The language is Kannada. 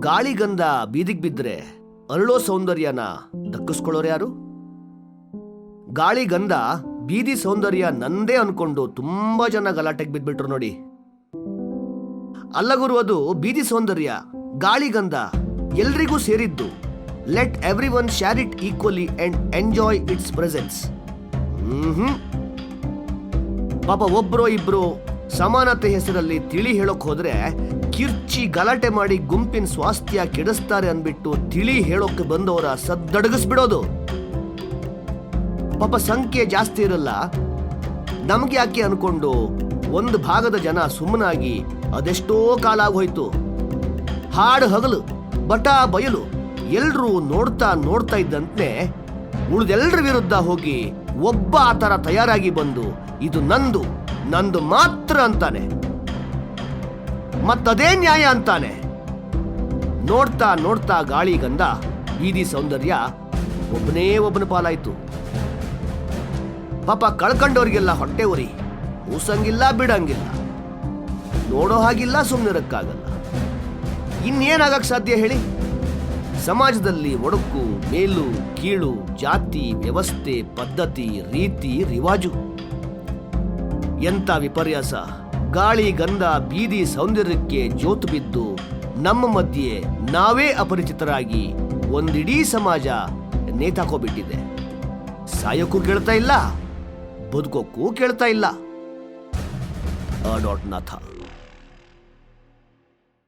ಗಾಳಿಗಂಧ ಬೀದಿಗೆ ಬಿದ್ರೆ ಅರಳೋ ಸೌಂದರ್ಯನ ದಕ್ಕಿಸ್ಕೊಳ್ಳೋರು ಯಾರು? ಗಾಳಿಗಂಧ ಬೀದಿ ಸೌಂದರ್ಯ ನಂದೇ ಅನ್ಕೊಂಡು ತುಂಬಾ ಜನ ಗಲಾಟೆಗೆ ಬಿದ್ಬಿಟ್ರು ನೋಡಿ. ಅಲ್ಲಗುರು ಅದು ಬೀದಿ ಸೌಂದರ್ಯ ಗಾಳಿಗಂಧ ಎಲ್ರಿಗೂ ಸೇರಿದ್ದು. Let every one share it equally and enjoy its presence hmm ಪಾಪ ಒಬ್ರೋ ಇಬ್ರು ಸಮಾನತೆ ಹೆಸರಲ್ಲಿ ತಿಳಿ ಹೇಳೋಕ್ ಹೋದ್ರೆ ಕಿರ್ಚಿ ಗಲಾಟೆ ಮಾಡಿ ಗುಂಪಿನ ಸ್ವಾಸ್ಥ್ಯ ಕೆಡಿಸ್ತಾರೆ ಅಂದ್ಬಿಟ್ಟು ತಿಳಿ ಹೇಳೋಕೆ ಬಂದವರ ಸದ್ದಡಗಿಸ್ಬಿಡೋದು. ಪಾಪ ಸಂಖ್ಯೆ ಜಾಸ್ತಿ ಇರಲ್ಲ. ನಮ್ಗೆ ಯಾಕೆ ಅನ್ಕೊಂಡು ಒಂದು ಭಾಗದ ಜನ ಸುಮ್ಮನಾಗಿ ಅದೆಷ್ಟೋ ಕಾಲ ಆಗೋಯ್ತು. ಹಾಡು ಹಗಲು, ಬಟ ಬಯಲು ಎಲ್ರೂ ನೋಡ್ತಾ ನೋಡ್ತಾ ಇದ್ದಂತೆ ಉಳಿದೆಲ್ಲರ ವಿರುದ್ಧ ಹೋಗಿ ಒಬ್ಬ ಆ ಥರ ತಯಾರಾಗಿ ಬಂದು, ಇದು ನಂದು ನಂದು ಮಾತ್ರ ಅಂತಾನೆ. ಮತ್ತದೇ ನ್ಯಾಯ ಅಂತಾನೆ. ನೋಡ್ತಾ ನೋಡ್ತಾ ಗಾಳಿ ಗಂಧ, ಬೀದಿ ಸೌಂದರ್ಯ ಒಬ್ಬನೇ ಒಬ್ಬನ ಪಾಲಾಯ್ತು. ಪಾಪ ಕಳ್ಕೊಂಡವ್ರಿಗೆಲ್ಲ ಹೊಟ್ಟೆ ಉರಿ, ಕೂಸಂಗಿಲ್ಲ ಬಿಡಂಗಿಲ್ಲ. ನೋಡೋ ಹಾಗಿಲ್ಲ ಸುಮ್ಮನಿರಕ್ಕಾಗಲ್ಲ ಇನ್ನೇನಾಗಕ್ ಸಾಧ್ಯ ಹೇಳಿ? ಸಮಾಜದಲ್ಲಿ ಒಡಕು, ಮೇಲು, ಕೀಳು, ಜಾತಿ, ವ್ಯವಸ್ಥೆ, ಪದ್ಧತಿ, ರೀತಿ, ರಿವಾಜು. ಎಂಥ ವಿಪರ್ಯಾಸ. ಗಾಳಿ, ಗಂಧ, ಬೀದಿ ಸೌಂದರ್ಯಕ್ಕೆ ಜೋತು ಬಿದ್ದು ನಮ್ಮ ಮಧ್ಯೆ ನಾವೇ ಅಪರಿಚಿತರಾಗಿ ಒಂದಿಡೀ ಸಮಾಜ ನೇತಾಕೋಬಿಟ್ಟಿದೆ. ಸಾಯೋಕ್ಕೂ ಕೇಳ್ತಾ ಇಲ್ಲ ಬದುಕೋಕ್ಕೂ ಕೇಳ್ತಾ ಇಲ್ಲ. ಡಾಟ್ ನಾಥ.